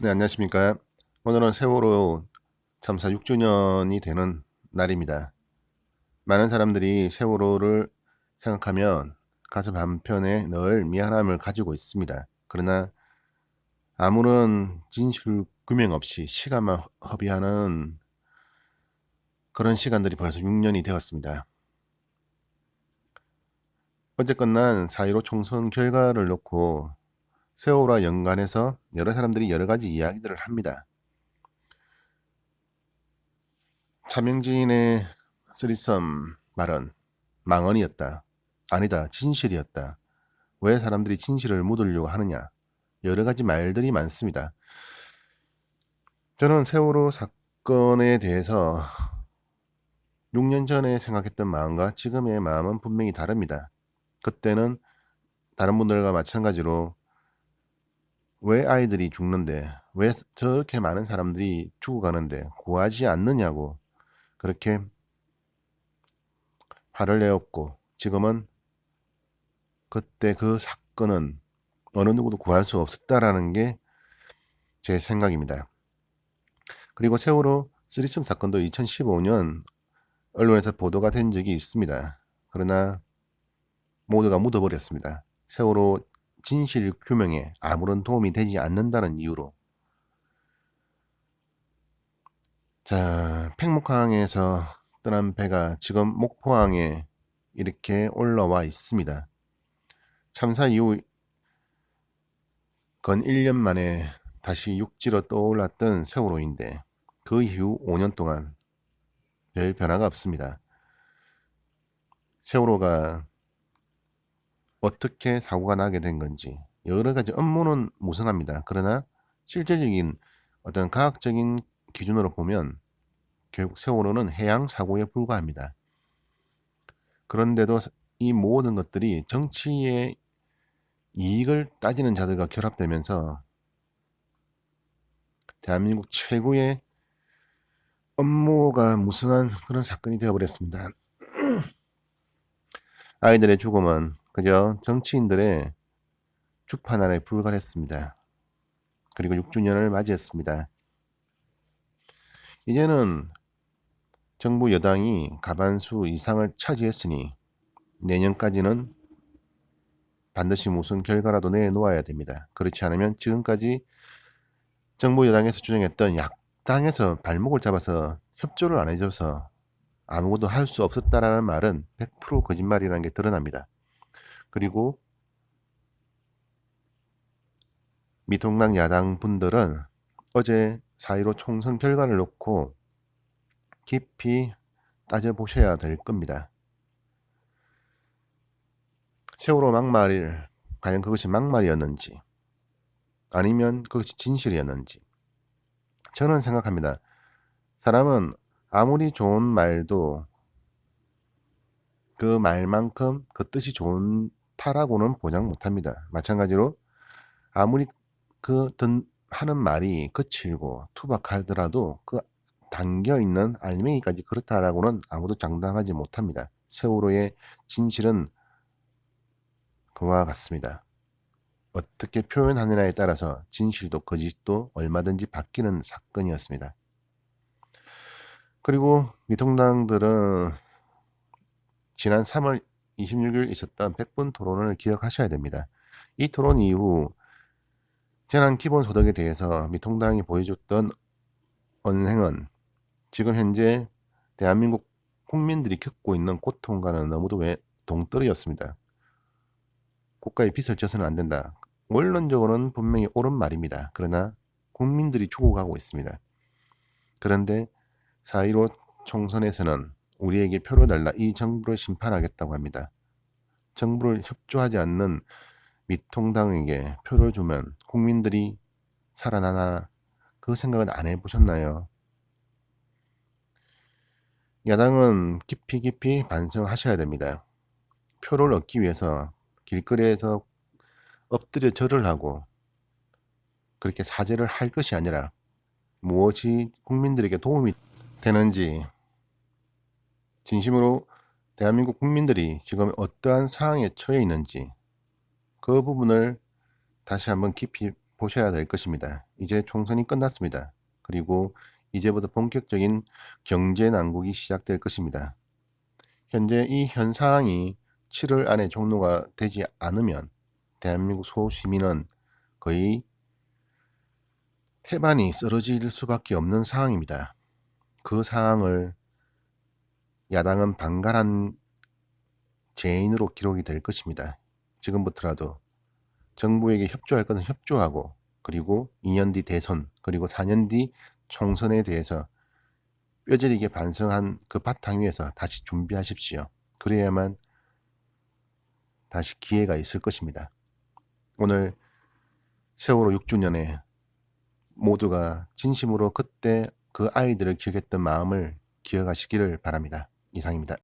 네, 안녕하십니까. 오늘은 세월호 참사 6주년이 되는 날입니다. 많은 사람들이 세월호를 생각하면 가슴 한편에 늘 미안함을 가지고 있습니다. 그러나 아무런 진실 규명 없이 시간만 허비하는 그런 시간들이 벌써 6년이 되었습니다. 어제 끝난 4.15 총선 결과를 놓고 세월호와 연관해서 여러 사람들이 여러 가지 이야기들을 합니다. 차명진의 쓰리썸 말은 망언이었다. 아니다. 진실이었다. 왜 사람들이 진실을 묻으려고 하느냐. 여러 가지 말들이 많습니다. 저는 세월호 사건에 대해서 6년 전에 생각했던 마음과 지금의 마음은 분명히 다릅니다. 그때는 다른 분들과 마찬가지로 왜 아이들이 죽는데 왜 저렇게 많은 사람들이 죽어가는데 구하지 않느냐고 그렇게 화를 내었고 지금은 그때 그 사건은 어느 누구도 구할 수 없었다라는 게 제 생각입니다. 그리고 세월호 쓰리썸 사건도 2015년 언론에서 보도가 된 적이 있습니다. 그러나 모두가 묻어버렸습니다. 세월호 진실 규명에 아무런 도움이 되지 않는다는 이유로 자 팽목항에서 떠난 배가 지금 목포항에 이렇게 올라와 있습니다. 참사 이후 건 1년 만에 다시 육지로 떠올랐던 세월호인데 그 이후 5년 동안 별 변화가 없습니다. 세월호가 어떻게 사고가 나게 된 건지 여러 가지 업무는 무성합니다. 그러나 실질적인 어떤 과학적인 기준으로 보면 결국 세월호는 해양 사고에 불과합니다. 그런데도 이 모든 것들이 정치의 이익을 따지는 자들과 결합되면서 대한민국 최고의 업무가 무성한 그런 사건이 되어버렸습니다. 아이들의 죽음은 그저 정치인들의 주판 아래 불과했습니다. 그리고 6주년을 맞이했습니다. 이제는 정부 여당이 가반수 이상을 차지했으니 내년까지는 반드시 무슨 결과라도 내놓아야 됩니다. 그렇지 않으면 지금까지 정부 여당에서 주장했던 약당에서 발목을 잡아서 협조를 안 해줘서 아무것도 할 수 없었다라는 말은 100% 거짓말이라는 게 드러납니다. 그리고 미통당 야당 분들은 어제 4.15 총선 결과를 놓고 깊이 따져보셔야 될 겁니다. 세월호 막말, 과연 그것이 막말이었는지, 아니면 그것이 진실이었는지. 저는 생각합니다. 사람은 아무리 좋은 말도 그 말만큼 그 뜻이 좋 다라고는 보장 못합니다. 마찬가지로 아무리 그 하는 말이 거칠고 투박하더라도 그 담겨 있는 알맹이까지 그렇다라고는 아무도 장담하지 못합니다. 세월호의 진실은 그와 같습니다. 어떻게 표현하느냐에 따라서 진실도 거짓도 얼마든지 바뀌는 사건이었습니다. 그리고 미통당들은 지난 3월 26일 있었던 100분 토론을 기억하셔야 됩니다. 이 토론 이후 재난 기본소득에 대해서 미통당이 보여줬던 언행은 지금 현재 대한민국 국민들이 겪고 있는 고통과는 너무도 왜 동떨이였습니다. 국가에 빚을 져서는 안 된다. 원론적으로는 분명히 옳은 말입니다. 그러나 국민들이 죽어가고 있습니다. 그런데 4.15 총선에서는 우리에게 표를 달라 이 정부를 심판하겠다고 합니다. 정부를 협조하지 않는 미통당에게 표를 주면 국민들이 살아나나 그 생각은 안 해보셨나요? 야당은 깊이 깊이 반성하셔야 됩니다. 표를 얻기 위해서 길거리에서 엎드려 절을 하고 그렇게 사죄를 할 것이 아니라 무엇이 국민들에게 도움이 되는지 진심으로 대한민국 국민들이 지금 어떠한 상황에 처해 있는지 그 부분을 다시 한번 깊이 보셔야 될 것입니다. 이제 총선이 끝났습니다. 그리고 이제부터 본격적인 경제 난국이 시작될 것입니다. 현재 이 현 상황이 7월 안에 종료가 되지 않으면 대한민국 소시민은 거의 태반이 쓰러질 수밖에 없는 상황입니다. 그 상황을 야당은 방관한 죄인으로 기록이 될 것입니다. 지금부터라도 정부에게 협조할 것은 협조하고 그리고 2년 뒤 대선 그리고 4년 뒤 총선에 대해서 뼈저리게 반성한 그 바탕 위에서 다시 준비하십시오. 그래야만 다시 기회가 있을 것입니다. 오늘 세월호 6주년에 모두가 진심으로 그때 그 아이들을 기억했던 마음을 기억하시기를 바랍니다. 이상입니다.